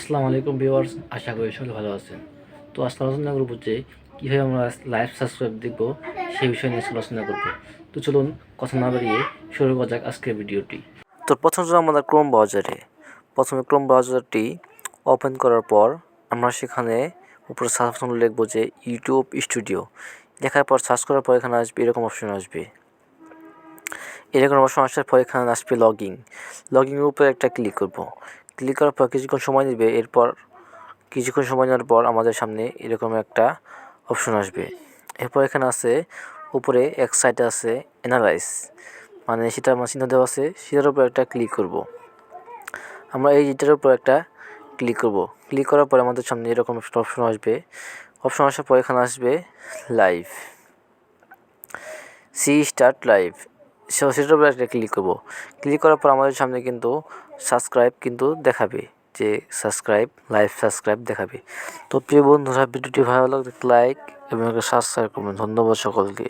আসসালামু আলাইকুম ভিউয়ার্স, আশা করি সকলে ভালো আছেন। তো আজকে আলোচনা করব যে কীভাবে আমরা লাইভ সাবস্ক্রাইব দেখব সেই বিষয় নিয়ে আলোচনা করব। তো চলুন কথা না বাড়িয়ে শুরু করা যাক আজকের ভিডিওটি। তো প্রথম আমাদের ক্রোম ব্রাউজারে প্রথমে ক্রোম ব্রাউজারটি ওপেন করার পর আমরা সেখানে উপরে সার্চ লিখব যে ইউটিউব স্টুডিও লেখার পর সার্চ করার পর এখানে আসবে, এরকম অপশন আসবে। এরকম আসার পর এখানে আসবে লগিং লগিংয়ের উপরে একটা ক্লিক করব। ক্লিক করার পর কিছুক্ষণ সময় নেবে, এরপর কিছুক্ষণ সময় নেওয়ার পর আমাদের সামনে এরকম একটা অপশন আসবে। এরপর এখানে আছে, উপরে এক সাইডে আছে অ্যানালাইজ মানে সেটা আমার চিহ্ন দেওয়া আছে, সেটার উপর একটা ক্লিক করব। আমরা এই এটার উপর একটা ক্লিক করব। ক্লিক করার পর আমাদের সামনে এরকম একটা অপশন আসবে। অপশন আসার পর এখানে আসবে লাইভ সি স্টার্ট লাইভ সেটার উপরে একটা ক্লিক করব। ক্লিক করার পর আমাদের সামনে কিন্তু সাবস্ক্রাইব কিন্তু দেখাবে যে সাবস্ক্রাইব লাইভ সাবস্ক্রাইব দেখাবে। তো প্রিয় বন্ধুরা, ভিডিওটি ভালো লাগলে লাইক এবং সাবস্ক্রাইব করবেন। ধন্যবাদ সকলকে।